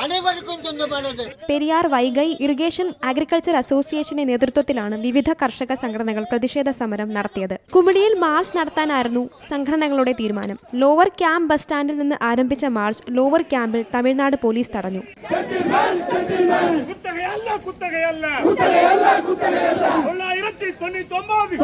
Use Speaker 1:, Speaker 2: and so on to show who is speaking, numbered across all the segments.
Speaker 1: ഒന്ന് പണിത്
Speaker 2: Periyar Vaigai irrigation agriculture അസോസിയേഷന്റെ നേതൃത്വത്തിലാണ് വിവിധ കർഷക സംഘടനകൾ പ്രതിഷേധ സമരം നടത്തിയത് കുമിളിയിൽ മാർച്ച് നടത്താനായിരുന്നു സംഘടനകളുടെ തീരുമാനം ലോവർ ക്യാമ്പ് ബസ് സ്റ്റാൻഡിൽ നിന്ന് ആരംഭിച്ച മാർച്ച് ലോവർ ക്യാമ്പിൽ തമിഴ്നാട് പോലീസ് തടഞ്ഞു
Speaker 3: குத்தகையல்ல குத்தகையல்ல குத்தகையல்ல குத்தகையல்ல தொள்ளாயிரத்தி தொண்ணூத்தி ஒன்பது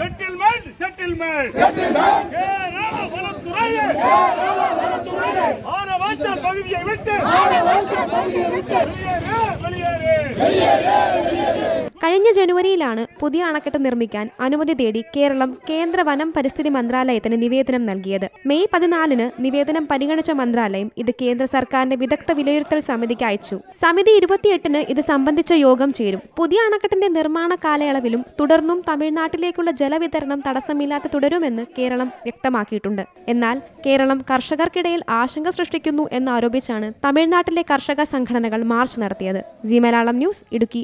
Speaker 3: செட்டில்மெண்ட் செட்டில்மெண்ட் செட்டில்மெண்ட் கேரள வனத்துறையே ஆனவாச்சல் பகுதியை விட்டு வெளியேறு. வெளியேறு.
Speaker 2: കഴിഞ്ഞ ജനുവരിയിലാണ് പുതിയ അണക്കെട്ട് നിർമ്മിക്കാൻ അനുമതി തേടി കേരളം കേന്ദ്ര വനം പരിസ്ഥിതി മന്ത്രാലയത്തിന് നിവേദനം നൽകിയത്. മെയ് പതിനാലിന് നിവേദനം പരിഗണിച്ച മന്ത്രാലയം ഇത് കേന്ദ്ര സർക്കാരിന്റെ വിദഗ്ധ വിലയിരുത്തൽ സമിതിക്ക് അയച്ചു. സമിതി ഇരുപത്തിയെട്ടിന് ഇത് സംബന്ധിച്ച യോഗം ചേരും. പുതിയ അണക്കെട്ടിന്റെ നിർമ്മാണ കാലയളവിലും തുടർന്നും തമിഴ്നാട്ടിലേക്കുള്ള ജലവിതരണം തടസ്സമില്ലാതെ തുടരുമെന്ന് കേരളം വ്യക്തമാക്കിയിട്ടുണ്ട്. എന്നാൽ കേരളം കർഷകർക്കിടയിൽ ആശങ്ക സൃഷ്ടിക്കുന്നു എന്നാരോപിച്ചാണ് തമിഴ്നാട്ടിലെ കർഷക സംഘടനകൾ മാർച്ച് നടത്തിയത്. Zee Malayalam news Idukki.